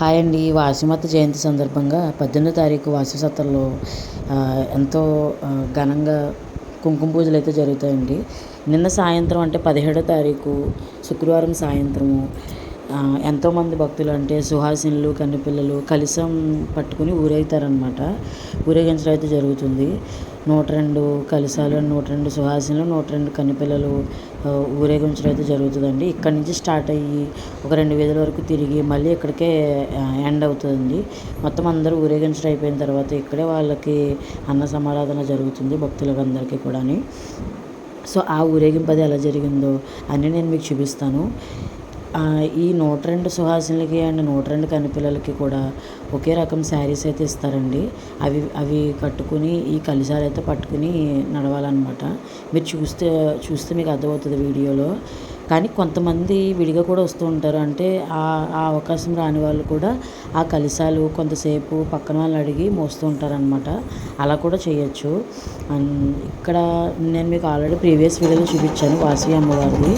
Hi అండి. వాసిమత జయంతి సందర్భంగా పద్దెనిమిదో తారీఖు వాసిసత్తల్లో ఎంతో ఘనంగా కుంకుమ పూజలు అయితే జరుగుతాయండి. నిన్న సాయంత్రం అంటే పదిహేడో తారీఖు శుక్రవారం సాయంత్రము ఎంతోమంది భక్తులు అంటే సుహాసినులు కన్నెపిల్లలు కలిసం పట్టుకుని ఊరేగుతారనమాట ఊరేగించడం అయితే జరుగుతుంది. నూట రెండు కలిసాలు నూట రెండు సుహాసినులు నూట రెండు కన్నెపిల్లలు ఊరేగించడం అయితే జరుగుతుందండి. ఇక్కడ నుంచి స్టార్ట్ అయ్యి ఒక రెండు వీధుల వరకు తిరిగి మళ్ళీ ఇక్కడికే ఎండ్ అవుతుంది మొత్తం అందరూ ఊరేగించడం అయిపోయిన తర్వాత ఇక్కడే వాళ్ళకి అన్న సమారాధన జరుగుతుంది భక్తులకు అందరికీ కూడా సో ఆ ఊరేగింపు అది ఎలా జరిగిందో అన్నీ నేను మీకు చూపిస్తాను. ఈ నూట రెండు సుహాసినులకి అండ్ నూట రెండు కనిపిల్లలకి కూడా ఒకే రకం శారీస్ అయితే ఇస్తారండి. అవి అవి కట్టుకుని ఈ కలిసాలు అయితే పట్టుకుని నడవాలన్నమాట. మీరు చూస్తే చూస్తే మీకు అర్థమవుతుంది వీడియోలో. కానీ కొంతమంది విడిగా కూడా వస్తూ ఉంటారు. అంటే ఆ ఆ అవకాశం రాని వాళ్ళు కూడా ఆ కలిశాలు కొంతసేపు పక్కన వాళ్ళు అడిగి మోస్తూ ఉంటారనమాట అలా కూడా చేయొచ్చు. ఇక్కడ నేను మీకు ఆల్రెడీ ప్రీవియస్ వీడియోలో చూపించాను వాసవి అమ్మవారిది.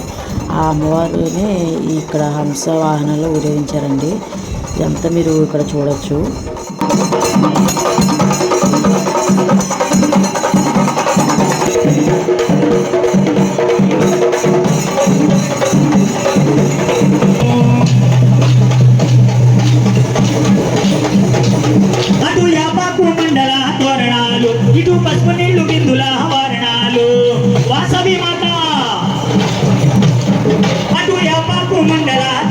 ఆ అమ్మవారిని ఇక్కడ హంస వాహనంలో ఊరేగించారండి. ఇదంతా మీరు ఇక్కడ చూడొచ్చు. mandala.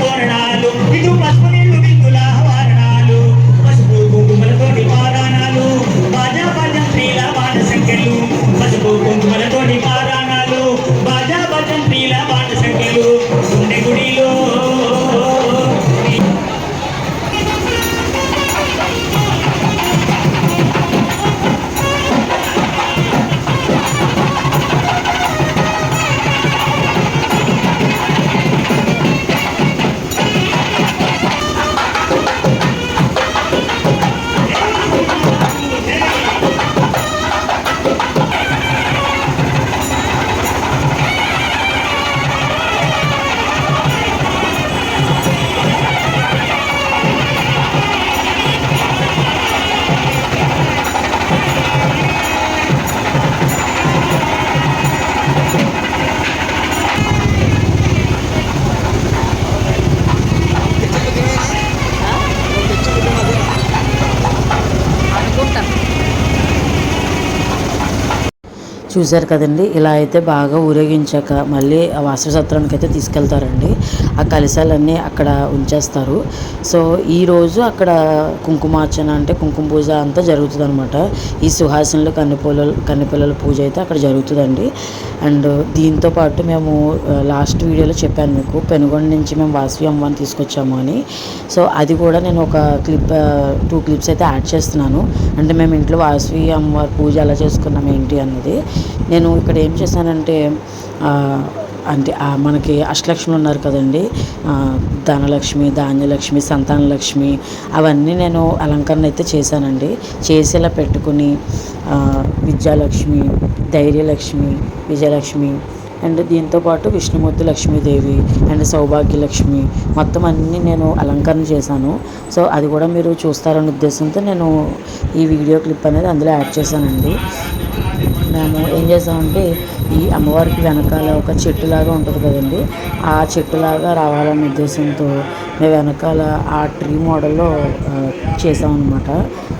చూశారు కదండి. ఇలా అయితే బాగా ఊరేగించాక మళ్ళీ ఆ అయితే తీసుకెళ్తారండి. ఆ కలశాలన్నీ అక్కడ ఉంచేస్తారు. సో ఈరోజు అక్కడ కుంకుమార్చన అంటే కుంకుమ పూజ అంతా జరుగుతుంది అనమాట ఈ సుహాసనలు కన్నెపిల్లలు కన్నెపిల్లల పూజ అయితే అక్కడ జరుగుతుందండి. అండ్ దీంతో పాటు మేము లాస్ట్ వీడియోలో చెప్పాను మీకు పెనుగొండ నుంచి మేము వాసవి అమ్మని తీసుకొచ్చాము అని. సో అది కూడా నేను ఒక క్లిప్ టూ క్లిప్స్ అయితే యాడ్ చేస్తున్నాను. అంటే మేము ఇంట్లో వాసవి అమ్మవారి పూజ ఎలా చేసుకున్నాం ఏంటి అన్నది. నేను ఇక్కడ ఏం చేశానంటే అంటే మనకి అష్టలక్ష్మి ఉన్నారు కదండి. ధనలక్ష్మి ధాన్యలక్ష్మి సంతానలక్ష్మి అవన్నీ నేను అలంకరణ అయితే చేశానండి. చేసేలా పెట్టుకుని విద్యాలక్ష్మి ధైర్యలక్ష్మి విజయలక్ష్మి అండ్ దీంతోపాటు విష్ణుమూర్తి లక్ష్మీదేవి అండ్ సౌభాగ్యలక్ష్మి మొత్తం అన్నీ నేను అలంకరణ చేశాను. సో అది కూడా మీరు చూస్తారనే ఉద్దేశంతో నేను ఈ వీడియో క్లిప్ అనేది అందులో యాడ్ చేశానండి. మేము ఏం చేసామంటే ఈ అమ్మవారికి వెనకాల ఒక చెట్టులాగా ఉంటుంది కదండి. ఆ చెట్టులాగా రావాలనే ఉద్దేశంతో మేము వెనకాల ఆ ట్రీ మోడల్లో చేసామన్నమాట.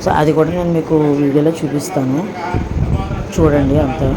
సో అది కూడా నేను మీకు వీడియోలో చూపిస్తాను. చూడండి అంతా.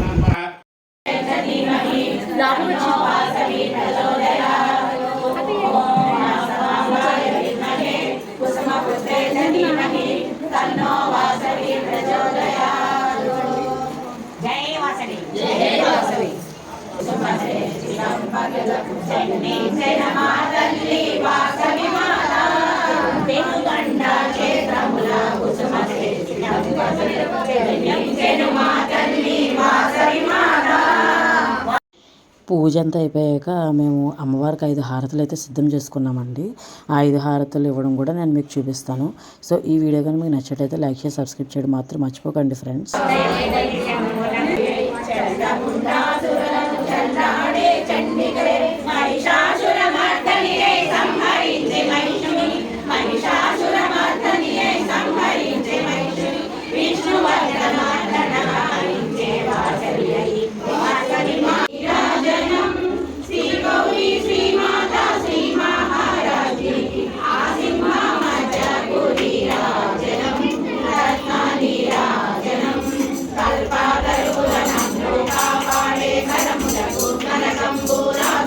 పూజ అంతా అయిపోయాక మేము అమ్మవారికి ఐదు హారతులు అయితే సిద్ధం చేసుకున్నామండి. ఆ ఐదు హారతులు ఇవ్వడం కూడా నేను మీకు చూపిస్తాను. సో ఈ వీడియో కానీ మీకు నచ్చటైతే లైక్ చేసి సబ్స్క్రైబ్ చేయడం మాత్రం మర్చిపోకండి ఫ్రెండ్స్.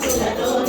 దుఃఖములతో